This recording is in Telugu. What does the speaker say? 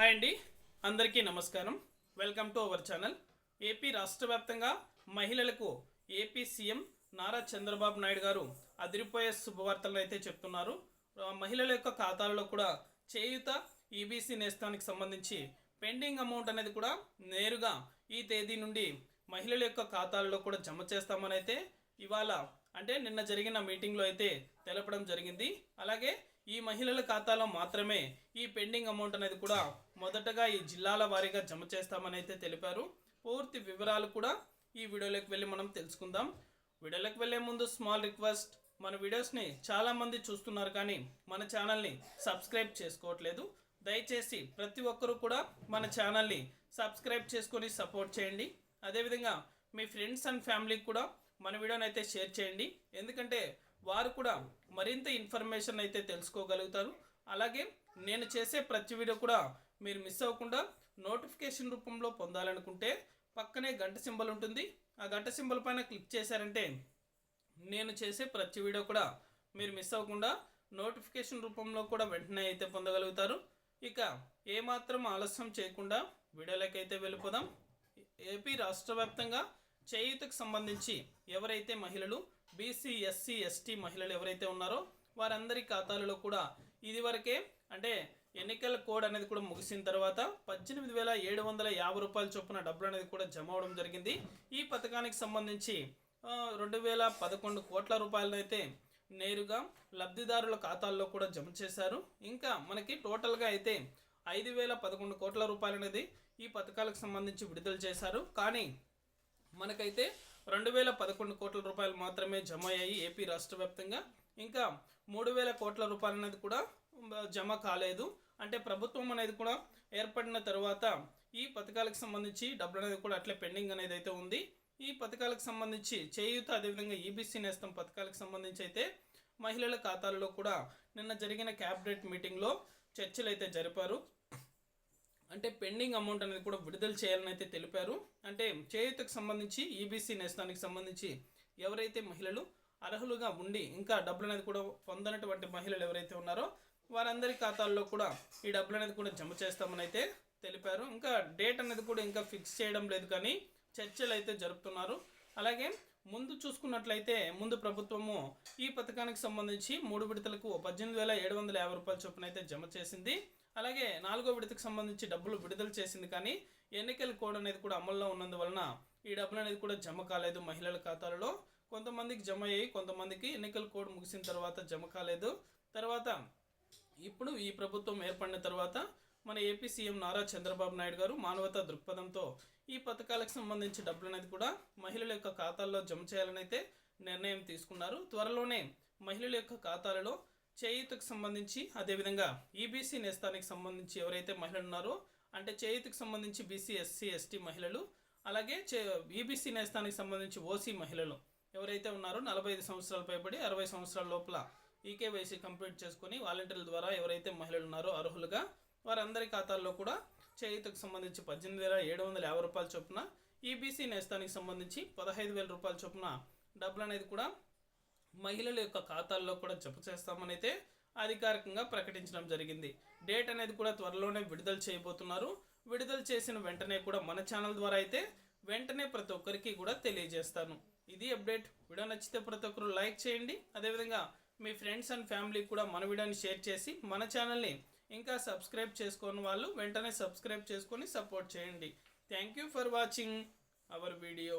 హాయ్ అండి. అందరికీ నమస్కారం. Welcome to our channel. AP రాష్ట్ర వ్యాప్తంగా మహిళలకు ఏపీ సీఎం నారా చంద్రబాబు నాయుడు గారు అదిరిపోయే శుభవార్తలను అయితే చెప్తున్నారు. మహిళల యొక్క ఖాతాలలో కూడా చేయుత ఈబీసీ నేస్తానికి సంబంధించి పెండింగ్ అమౌంట్ అనేది కూడా నేరుగా ఈ తేదీ నుండి మహిళల యొక్క ఖాతాలలో కూడా జమ చేస్తామని అయితే ఇవాళ అంటే నిన్న జరిగిన మీటింగ్లో అయితే తెలపడం జరిగింది. అలాగే ఈ మహిళల ఖాతాలో మాత్రమే ఈ పెండింగ్ అమౌంట్ అనేది కూడా మొదటగా ఈ జిల్లాల వారీగా జమ చేస్తామని అయితే తెలిపారు. పూర్తి వివరాలు కూడా ఈ వీడియోలోకి వెళ్ళి మనం తెలుసుకుందాం. వీడియోలోకి వెళ్ళే ముందు స్మాల్ రిక్వెస్ట్ మన వీడియోస్ని చాలామంది చూస్తున్నారు కానీ మన ఛానల్ని సబ్స్క్రైబ్ చేసుకోవట్లేదు. దయచేసి ప్రతి ఒక్కరూ కూడా మన ఛానల్ని సబ్స్క్రైబ్ చేసుకొని సపోర్ట్ చేయండి. అదేవిధంగా మీ ఫ్రెండ్స్ అండ్ ఫ్యామిలీకి కూడా మన వీడియోని అయితే షేర్ చేయండి. ఎందుకంటే వారు కూడా మరింత ఇన్ఫర్మేషన్ అయితే తెలుసుకోగలుగుతారు. అలాగే నేను చేసే ప్రతి వీడియో కూడా మీరు మిస్ అవ్వకుండా నోటిఫికేషన్ రూపంలో పొందాలనుకుంటే పక్కనే గంట సింబల్ ఉంటుంది. ఆ గంట సింబల్ పైన క్లిక్ చేశారంటే నేను చేసే ప్రతి వీడియో కూడా మీరు మిస్ అవ్వకుండా నోటిఫికేషన్ రూపంలో కూడా వెంటనే అయితే పొందగలుగుతారు. ఇక ఏమాత్రం ఆలస్యం చేయకుండా వీడియోలోకి వెళ్ళిపోదాం. ఏపీ రాష్ట్ర వ్యాప్తంగా చేయూతకు సంబంధించి ఎవరైతే మహిళలు బీసీ ఎస్సీ ఎస్టీ మహిళలు ఎవరైతే ఉన్నారో వారందరి ఖాతాలలో కూడా ఇదివరకే అంటే ఎన్నికల కోడ్ అనేది కూడా ముగిసిన తర్వాత పద్దెనిమిది వేల ఏడు వందల యాభై రూపాయల చొప్పున డబ్బులు అనేది కూడా జమ అవడం జరిగింది. ఈ పథకానికి సంబంధించి రెండు వేల పదకొండు కోట్ల రూపాయలనైతే నేరుగా లబ్ధిదారుల ఖాతాల్లో కూడా జమ చేశారు. ఇంకా మనకి టోటల్గా అయితే ఐదు వేల పదకొండు కోట్ల రూపాయలు అనేది ఈ పథకాలకు సంబంధించి విడుదల చేశారు. కానీ మనకైతే రెండు వేల పదకొండు కోట్ల రూపాయలు మాత్రమే జమ అయ్యాయి ఏపీ రాష్ట్ర వ్యాప్తంగా. ఇంకా మూడు వేల కోట్ల రూపాయలు అనేది కూడా జమ కాలేదు. అంటే ప్రభుత్వం అనేది కూడా ఏర్పడిన తర్వాత ఈ పథకాలకు సంబంధించి డబ్బులు అనేది కూడా అట్లే పెండింగ్ అనేది అయితే ఉంది. ఈ పథకాలకు సంబంధించి చేయూత అదేవిధంగా ఈబీసీ నేస్తం పథకాలకు సంబంధించి అయితే మహిళల ఖాతాలలో కూడా నిన్న జరిగిన క్యాబినెట్ మీటింగ్లో చర్చలు అయితే జరిపారు. అంటే పెండింగ్ అమౌంట్ అనేది కూడా విడుదల చేయాలని అయితే తెలిపారు. అంటే చేయూతకు సంబంధించి ఈబీసీ నేస్తానికి సంబంధించి ఎవరైతే మహిళలు అర్హులుగా ఉండి ఇంకా డబ్బులు అనేది కూడా పొందనటువంటి మహిళలు ఎవరైతే ఉన్నారో వారందరి ఖాతాల్లో కూడా ఈ డబ్బులు అనేది కూడా జమ చేస్తామని అయితే తెలిపారు. ఇంకా డేట్ అనేది కూడా ఇంకా ఫిక్స్ చేయడం లేదు కానీ చర్చలు అయితే జరుపుతున్నారు. అలాగే ముందు చూసుకున్నట్లయితే ముందు ప్రభుత్వము ఈ పథకానికి సంబంధించి మూడు విడతలకు పద్దెనిమిది వేల ఏడు వందల యాభై రూపాయల చొప్పున అయితే జమ చేసింది. అలాగే నాలుగో విడతకు సంబంధించి డబ్బులు విడుదల చేసింది కానీ ఎన్నికల కోడ్ అనేది కూడా అమల్లో ఉన్నందువలన ఈ డబ్బులు అనేది కూడా జమ కాలేదు మహిళల ఖాతాలలో. కొంతమందికి జమ అయ్యి కొంతమందికి ఎన్నికల కోడ్ ముగిసిన తర్వాత జమ కాలేదు. తర్వాత ఇప్పుడు ఈ ప్రభుత్వం ఏర్పడిన తర్వాత మన ఏపీ సీఎం నారా చంద్రబాబు నాయుడు గారు మానవతా దృక్పథంతో ఈ పథకాలకు సంబంధించి డబ్బులు అనేది కూడా మహిళల యొక్క ఖాతాల్లో జమ చేయాలని అయితే నిర్ణయం తీసుకున్నారు. త్వరలోనే మహిళల యొక్క ఖాతాలలో చేయూతకు సంబంధించి అదేవిధంగా ఈబీసీ నేస్తానికి సంబంధించి ఎవరైతే మహిళలు ఉన్నారో అంటే చేయూతకు సంబంధించి బీసీ ఎస్సీ ఎస్టీ మహిళలు అలాగే చే ఈబీసీ నేస్తానికి సంబంధించి ఓసీ మహిళలు ఎవరైతే ఉన్నారో నలభై ఐదు సంవత్సరాలు పైబడి అరవై సంవత్సరాల లోపల ఈకేవైసీ కంప్లీట్ చేసుకొని వాలంటీర్ల ద్వారా ఎవరైతే మహిళలు ఉన్నారో అర్హులుగా వారందరి ఖాతాల్లో కూడా చేయూతకు సంబంధించి పద్దెనిమిది వేల ఏడు వందల యాభై రూపాయల చొప్పున ఈబీసీ నేస్తానికి సంబంధించి పదహైదు వేల రూపాయల చొప్పున డబ్బులు అనేది కూడా మహిళల యొక్క ఖాతాల్లో కూడా జమ చేస్తామని అయితే అధికారికంగా ప్రకటించడం జరిగింది. డేట్ అనేది కూడా త్వరలోనే విడుదల చేయబోతున్నారు. విడుదల చేసిన వెంటనే కూడా మన ఛానల్ ద్వారా అయితే వెంటనే ప్రతి ఒక్కరికి కూడా తెలియజేస్తాను. ఇది అప్డేట్. వీడియో నచ్చితే ప్రతి ఒక్కరు లైక్ చేయండి. అదేవిధంగా మీ ఫ్రెండ్స్ అండ్ ఫ్యామిలీకి కూడా మన వీడియోని షేర్ చేసి మన ఛానల్ని ఇంకా సబ్స్క్రైబ్ చేసుకోని వాళ్ళు వెంటనే సబ్స్క్రైబ్ చేసుకొని సపోర్ట్ చేయండి. Thank you for watching our video